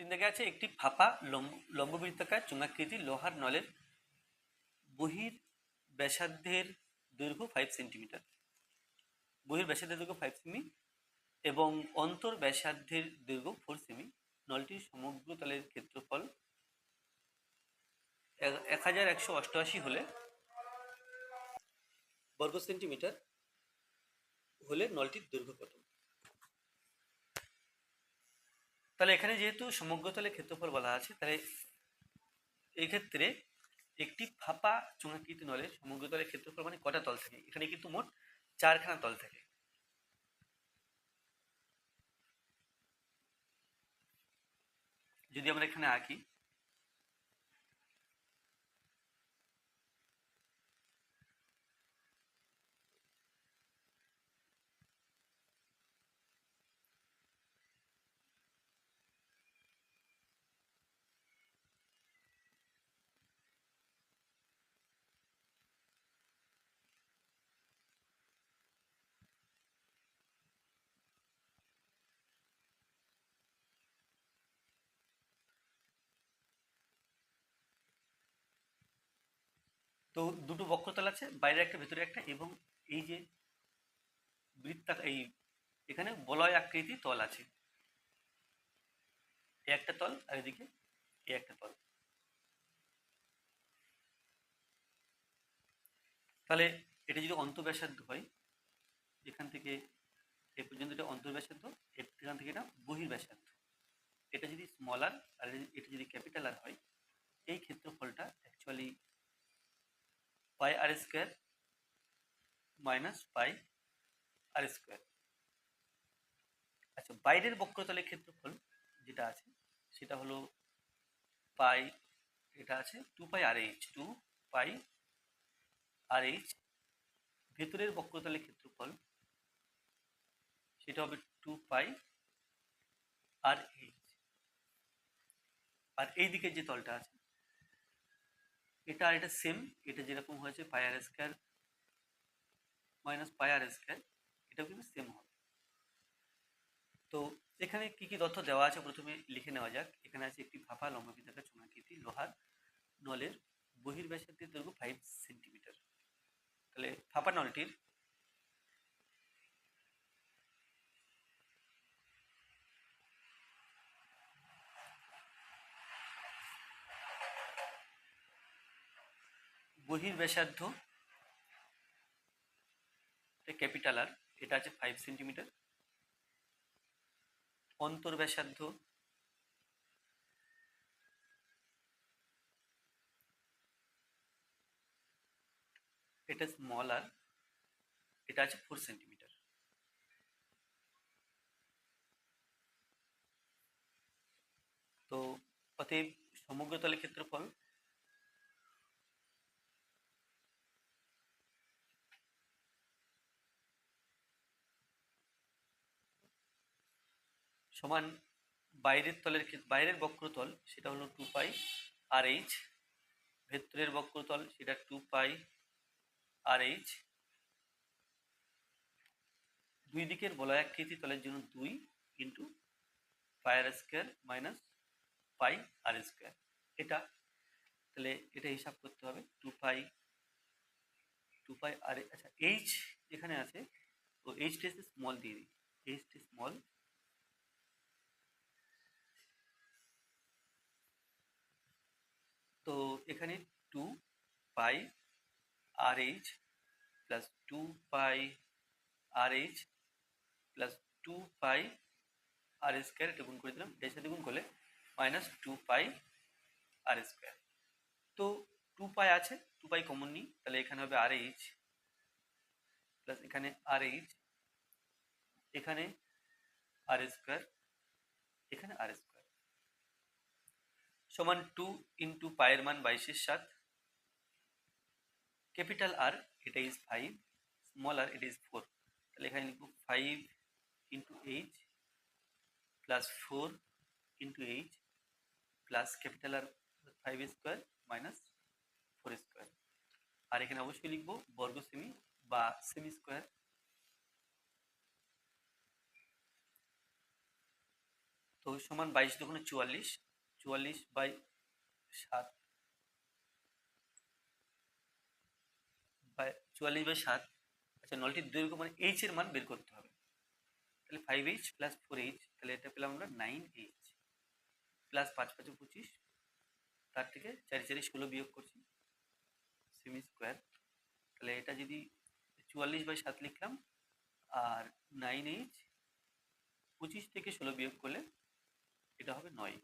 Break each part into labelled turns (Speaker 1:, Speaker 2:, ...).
Speaker 1: তিন দিকে আছে, একটি ফাঁপা, লম্ব, লম্ববৃত্তাকার চুঙাকৃতি লোহার নলের বহির ব্যাসার্ধের দৈর্ঘ্য ফাইভ সেন্টিমিটার বহির ব্যাসার্ধের দৈর্ঘ্য ফাইভ সেমি এবং অন্তর ব্যাসার্ধের দৈর্ঘ্য ফোর সেমি নলটির সমগ্র তলের ক্ষেত্রফল এক হাজার একশো অষ্টআশি হলে বর্গ সেন্টিমিটার হলে নলটির দৈর্ঘ্য কত? তাহলে এখানে যেহেতু সমগ্রতলের ক্ষেত্রফল বলা আছে, তাহলে এই ক্ষেত্রে একটি ফাঁপা চুনাকৃত নলের সমগ্রতলের ক্ষেত্রফল মানে কটা তল থাকে? এখানে কিন্তু মোট চারখানা তল থাকে। যদি আমরা এখানে আঁকি তো দুটো বক্রতল আছে বাইরে একটা ভেতরে একটা এবং এই যে বৃত্তা এই এখানে বলয় আকৃতি তল আছে। এ একটা তল আর এদিকে এ একটা তল। তাহলে এটা যদি অন্তব্যাসার্ধ হয়, এখান থেকে এ পর্যন্ত এটা অন্তর্ব্যাসার্ধ, এখান থেকে এটা বহির্ব্যাসার্ধ। এটা যদি স্মলার আর এটা যদি ক্যাপিটাল আর হয়, এই ক্ষেত্রফলটা actually pi r square minus pi r square. আচ্ছা বাইরের বক্রতলের ক্ষেত্রফল যেটা আছে, সেটা হলো পাই, এটা আছে two pi r h two pi r h ভেতরের বক্রতলের ক্ষেত্রফল, সেটা হবে two pi r H R এই দিকে যে তলটা আছে এটা আর এটা সেম এটা যেরকম হয়েছে pi r square minus pi r square এটাও কিন্তু সেম হবে। তো এখানে কি কি তথ্য দেওয়া আছে প্রথমে লিখে নেওয়া যাক। এখানে আছে একটি ফাঁপা লম্বাবৃত্তাকার চুনাকৃতি লোহার নলের বহির্ব্যাসার্ধের দৈর্ঘ্য ফাইভ সেন্টিমিটার তাহলে ফাঁপা নলটির বহির্ব্যাসার্ধ ক্যাপিটাল আর এটা আছে ফাইভ সেন্টিমিটার অন্তর্ব্যাসার্ধ এটা স্মল আর এটা আছে ফোর সেন্টিমিটার তো অতএব সমগ্র তলের ক্ষেত্রফল সমান বাইরের তলের বাইরের বক্রতল, সেটা হলো টু পাই আর এইচ ভেতরের বক্রতল, সেটা টু পাই আর এইচ দুই দিকের বলয়াকৃতি তলের জন্য দুই into pi r square minus pi r square এটা, তাহলে এটা হিসাব করতে হবে টু পাই টু পাই আর আচ্ছা এইচ যেখানে আছে তো এইচটা স্মল দিয়ে দিই। এইচটি স্মল তো এখানে two pi r h plus two pi r h plus two pi r square এটা গুণ করে দিলাম। এর সাথে গুণ করলে minus two pi r square তো টু পাই আছে টু পাই কমন নিই। তাহলে এখানে হবে আর এইচ প্লাস এখানে আর এইচ এখানে আর স্কোয়ার এখানে আর স্কোয়ার সমান টু ইন্টু পায়ের মান বাইশের সাত। ক্যাপিটাল আর এটা ইজ ফাইভ স্মল আর এটা ইজ ফোর তাহলে এখানে লিখব five into h plus four into h plus capital r five square minus four square আর এখানে অবশ্যই লিখব বর্গ সেমি বা সেমি স্কোয়ার তো সমান বাইশ দোকানে চুয়াল্লিশ চুয়াল্লিশ বাই সাত। বাই চুয়াল্লিশ বাই সাত। আচ্ছা নলটির দৈর্ঘ্য মানে এইচ এর মান বের করতে হবে। তাহলে five h plus four h তাহলে এটা পেলাম আমরা নাইন এইচ প্লাস পাঁচ, পাঁচে, পঁচিশ। তার থেকে চারি চারি, ষোলো বিয়োগ করছি। সেমি স্কোয়ার তাহলে এটা যদি চুয়াল্লিশ বাই সাত লিখলাম, আর নাইন এইচ পঁচিশ থেকে ষোলো বিয়োগ করলে এটা হবে নয়।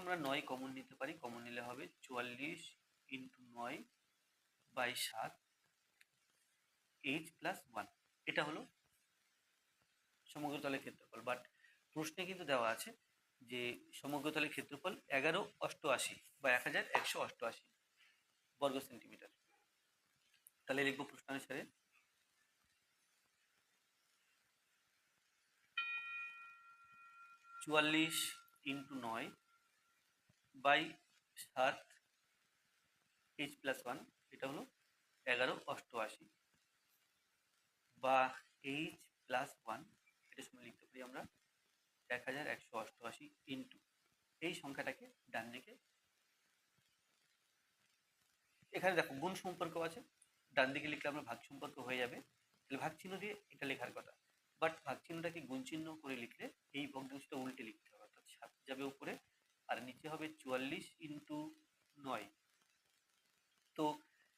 Speaker 1: আমরা নয় কমন নিতে পারি। কমন নিলে হবে চুয়াল্লিশ ইন্টু নয় বাই সাত এইচ প্লাস ওয়ান এটা হলো সমগ্রতলের ক্ষেত্রফল। বাট প্রশ্নে কিন্তু দেওয়া আছে যে সমগ্রতলের ক্ষেত্রফল এগারো অষ্টআশি বা এক হাজার একশো অষ্টআশি বর্গ সেন্টিমিটার তাহলে লিখব প্রশ্নানুসারে চুয়াল্লিশ ইন্টু নয় বাই সাত এইচ প্লাস ওয়ান, এটা হলো এগারো অষ্টআশি। বা এইচ প্লাস ওয়ান এটার সময় লিখতে পারি আমরা এক হাজার একশো অষ্টআশি ইন্টু। এই সংখ্যাটাকে ডান দিকে এখানে দেখো গুণ সম্পর্ক আছে। ডান দিকে লিখলে আমরা ভাগ সম্পর্ক হয়ে যাবে। তাহলে ভাগ চিহ্ন দিয়ে এটা লেখার কথা। বাট ভাগ চিহ্নটাকে গুণ চিহ্ন করে লিখলে এই ভগ্নাংশটা উল্টে লিখতে হবে, অর্থাৎ সাত যাবে উপরে আর নিচে হবে চুয়াল্লিশ ইন্টু নয়। তো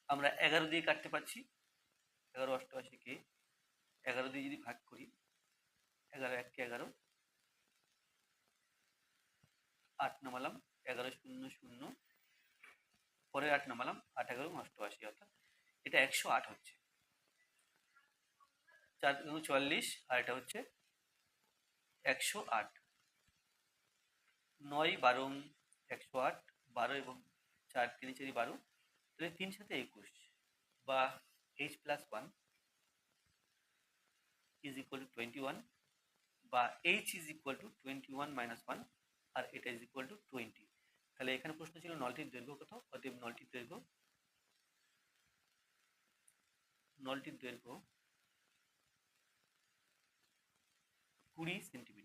Speaker 1: আমরা এগারো দিয়ে কাটতে পারছি। এগারো অষ্টআশিকে এগারো দিয়ে যদি ভাগ করি, এগারো এককে এগারো, আট নামালাম, এগারো শূন্য শূন্য, পরে আট নামালাম, আট এগারো অষ্টআশি, অর্থাৎ এটা একশো আট হচ্ছে। চার চুয়াল্লিশ, আর এটা হচ্ছে একশো আট। নয়, বারো একশো আট, বারো এবং চার তিন চারি বারো। তাহলে তিন সাথে একুশ বা h plus one is equal to twenty one বা h is equal to twenty one minus one আর এটা ইজ ইকুয়াল টু টোয়েন্টি তাহলে এখানে প্রশ্ন ছিল নলটির দৈর্ঘ্য কত? অতএব নলটির দৈর্ঘ্য নলটির দৈর্ঘ্য কুড়ি সেন্টিমিটার।